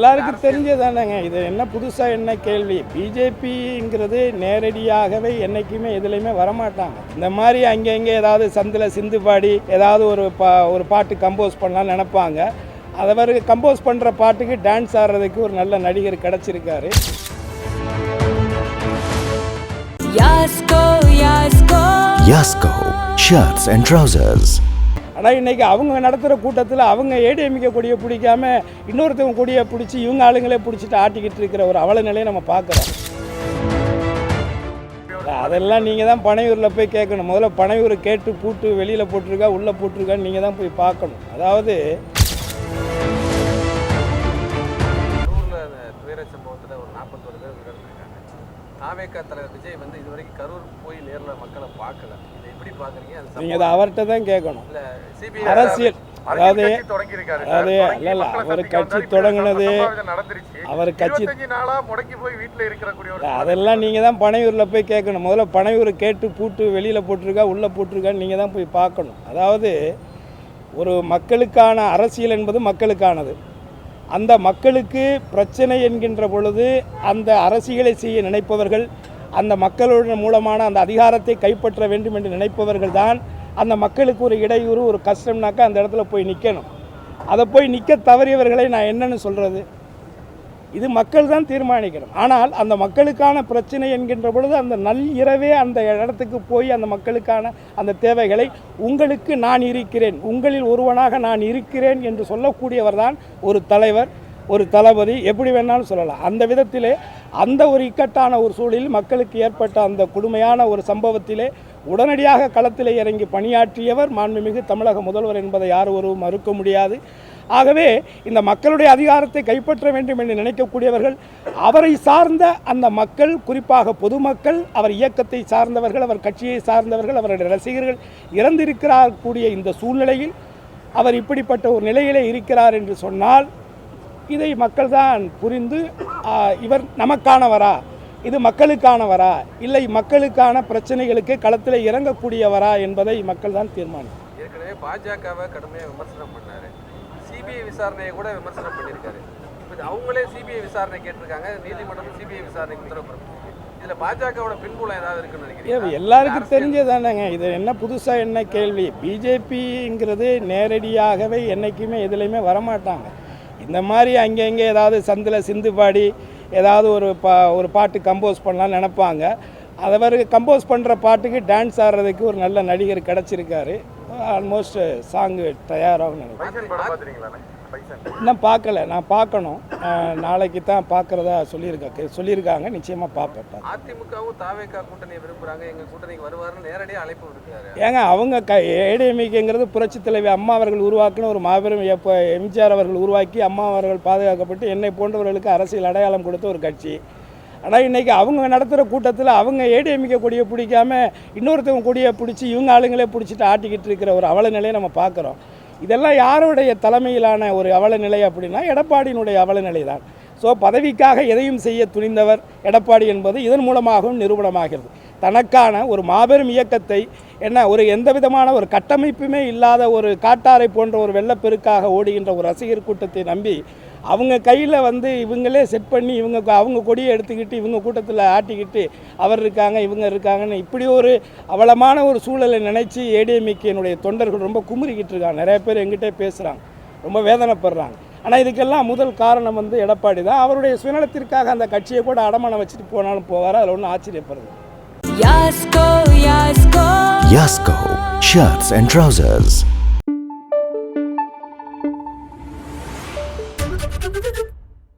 எல்லாருக்கும் தெரிஞ்சதானேங்க இது என்ன புதுசாக என்ன கேள்வி? பிஜேபிங்கிறது நேரடியாகவே என்றைக்குமே எதுலேயுமே வரமாட்டாங்க. இந்த மாதிரி அங்கே இங்கே ஏதாவது சந்தில் சிந்து பாடி ஏதாவது ஒரு பா ஒரு பாட்டு கம்போஸ் பண்ணலாம்னு நினைப்பாங்க. அதை மாதிரி கம்போஸ் பண்ணுற பாட்டுக்கு டான்ஸ் ஆடுறதுக்கு ஒரு நல்ல நடிகர் கிடச்சிருக்காரு. Yasko, Yasko. Yasko Shirts and Trousers. ஆனால் இன்றைக்கி அவங்க நடத்துகிற கூட்டத்தில் அவங்க ஏடிஎம்கே கொடியை பிடிக்காம இன்னொருத்தவங்க கொடியை பிடிச்சி இவங்க ஆளுங்களே பிடிச்சிட்டு ஆட்டிக்கிட்டு இருக்கிற ஒரு அவல நிலையை நம்ம பார்க்குறோம். அதெல்லாம் நீங்கள் தான் பனையூரில் போய் கேட்கணும். முதல்ல பனையூர் கேட்டு பூட்டு வெளியில் போட்டிருக்கா உள்ளே போட்டிருக்கான்னு நீங்கள் தான் போய் பார்க்கணும். அதாவது தாவேக்கா தலைவர் விஜய் வந்து இது வரைக்கும் கரூர் போய் நேரில் மக்களை பார்க்கல. இதை எப்படி பார்க்குறீங்க? அது நீங்கள் அதை அவர்கிட்ட தான் கேட்கணும். இல்லை சிபிஐ அரசியல் அதாவது அதாவது இல்ல இல்ல அவர் கட்சி தொடங்கினது அவர் கட்சி அதெல்லாம் நீங்கள் தான் பனையூரில் போய் கேட்கணும். முதல்ல பனையூர் கேட்டு பூட்டு வெளியில் போட்டிருக்கா உள்ளே போட்டிருக்கான்னு நீங்கள் தான் போய் பார்க்கணும். அதாவது ஒரு மக்களுக்கான அரசியல் என்பது மக்களுக்கானது. அந்த மக்களுக்கு பிரச்சனை என்கின்ற பொழுது அந்த அரசியலை செய்ய நினைப்பவர்கள் அந்த மக்களுடன் மூலமான அந்த அதிகாரத்தை கைப்பற்ற வேண்டும் என்று நினைப்பவர்கள் தான். அந்த மக்களுக்கு ஒரு இடையூறு ஒரு கஷ்டம்னாக்கா அந்த இடத்துல போய் நிற்கணும் அதை போய் நிற்க தவறியவர்களை நான் என்னன்னு சொல்கிறது இது மக்கள் தான் தீர்மானிக்கணும். ஆனால் அந்த மக்களுக்கான பிரச்சனை என்கின்ற பொழுது அந்த நல் இரவே அந்த இடத்துக்கு போய் அந்த மக்களுக்கான அந்த தேவைகளை உங்களுக்கு நான் இருக்கிறேன் உங்களில் ஒருவனாக நான் இருக்கிறேன் என்று சொல்லக்கூடியவர் தான் ஒரு தலைவர் ஒரு தளபதி எப்படி வேணாலும் சொல்லலாம். அந்த விதத்திலே அந்த ஒரு இக்கட்டான ஒரு சூழலில் மக்களுக்கு ஏற்பட்ட அந்த கொடுமையான ஒரு சம்பவத்திலே உடனடியாக களத்தில் இறங்கி பணியாற்றியவர் மாண்புமிகு தமிழக முதல்வர் என்பதை யார் ஒருவரும் மறுக்க முடியாது. ஆகவே இந்த மக்களுடைய அதிகாரத்தை கைப்பற்ற வேண்டும் என்று நினைக்கக்கூடியவர்கள் அவரை சார்ந்த அந்த மக்கள் குறிப்பாக பொதுமக்கள் அவர் இயக்கத்தை சார்ந்தவர்கள் அவர் கட்சியை சார்ந்தவர்கள் அவருடைய ரசிகர்கள் இறந்திருக்கிறார் கூடிய இந்த சூழ்நிலையில் அவர் இப்படிப்பட்ட ஒரு நிலையிலே இருக்கிறார் என்று சொன்னால் இதை மக்கள் தான் புரிந்து இவர் நமக்கானவரா? இது மக்களுக்கானவரா? இல்லை மக்களுக்கான பிரச்சனைகளுக்கு களத்தில் இறங்கக்கூடியவரா என்பதை மக்கள் தான் தீர்மானிக்கும். ஏற்கனவே பாஜகவை கடுமையாக விமர்சனம் பண்ணார். சிபிஐ விசாரணையை கூட விமர்சனம் பண்ணியிருக்காரு. இப்போ அவங்களே சிபிஐ விசாரணை கேட்டிருக்காங்க. நீதிமன்றம் சிபிஐ விசாரணைக்கு உத்தரவு பிறப்பிச்சிருக்கு. இதில் பாஜகவோட பின்புலம் ஏதாவது இருக்குன்னு ஏ, நினைக்கிறீங்க எல்லாருக்கும் தெரிஞ்சதானேங்க இது என்ன புதுசாக என்ன கேள்வி? பிஜேபிங்கிறது நேரடியாகவே என்றைக்குமே எதுலேயுமே வரமாட்டாங்க. இந்த மாதிரி அங்கே இங்கே ஏதாவது சந்தில் சிந்து பாடி ஏதாவது ஒரு பா ஒரு பாட்டு கம்போஸ் பண்ணலாம்னு நினைப்பாங்க. அதை மாதிரி கம்போஸ் பண்ணுற பாட்டுக்கு டான்ஸ் ஆடுறதுக்கு ஒரு நல்ல நடிகர் கிடச்சிருக்காரு. ஆல்மோஸ்ட் சாங்கு தயாராகும் நினைக்கிறேன். இன்னும் பார்க்கல. நான் பார்க்கணும். நாளைக்கு தான் பார்க்குறதா சொல்லியிருக்காங்க சொல்லியிருக்காங்க. நிச்சயமாக பார்ப்பேன். அதிமுகவும் தாவேக்கா கூட்டணியை விரும்புறாங்க. எங்க கூட்டணிக்கு வருவாருன்னு நேரடியாக அழைப்பு விடுக்கிறாரு ஏங்க அவங்க க ஏடிஎம்கேங்கிறது புரட்சி தலைவி அம்மா அவர்கள் உருவாக்கின ஒரு மாபெரும் எப்போ எம்ஜிஆர் அவர்கள் உருவாக்கி அம்மா அவர்கள் பாதுகாக்கப்பட்டு என்னை போன்றவர்களுக்கு அரசியல் அடையாளம் கொடுத்த ஒரு கட்சி. ஆனால் இன்றைக்கி அவங்க நடத்துகிற கூட்டத்தில் அவங்க ஏடிஎம்கே கொடியை பிடிக்காம இன்னொருத்தவங்க கொடியை பிடிச்சி இவங்க ஆளுங்களே பிடிச்சிட்டு ஆட்டிக்கிட்டு இருக்கிற ஒரு அவல நிலையை நம்ம பார்க்குறோம். இதெல்லாம் யாருடைய தலைமையிலான ஒரு அவல நிலை அப்படின்னா எடப்பாடியினுடைய அவல நிலை தான் ஸோ பதவிக்காக எதையும் செய்ய துணிந்தவர் எடப்பாடி என்பது இதன் மூலமாகவும் நிரூபணமாகிறது. தனக்கான ஒரு மாபெரும் இயக்கத்தை என்ன ஒரு எந்த விதமான ஒரு கட்டமைப்புமே இல்லாத ஒரு காட்டாரை போன்ற ஒரு வெள்ளப்பெருக்காக ஓடுகின்ற ஒரு ரசிகர் கூட்டத்தை நம்பி அவங்க கையில் வந்து இவங்களே செட் பண்ணி இவங்க அவங்க கொடியை எடுத்துக்கிட்டு இவங்க கூட்டத்தில் ஆட்டிக்கிட்டு அவர் இருக்காங்க இவங்க இருக்காங்கன்னு இப்படி ஒரு அவலமான ஒரு சூழலை நினச்சி ஏடிஎம்கேனுடைய தொண்டர்கள் ரொம்ப குமுறிக்கிட்டு இருக்காங்க. நிறைய பேர் எங்கிட்டே பேசுகிறாங்க ரொம்ப வேதனைப்படுறாங்க. ஆனால் இதுக்கெல்லாம் முதல் காரணம் வந்து எடப்பாடி தான். அவருடைய சுயநலத்திற்காக அந்த கட்சியை கூட அடமானம் வச்சுட்டு போனாலும் போவார்? அதில் ஒன்றும் ஆச்சரியப்படுது Yasko, Yasko. Yasko Shirts and Trousers.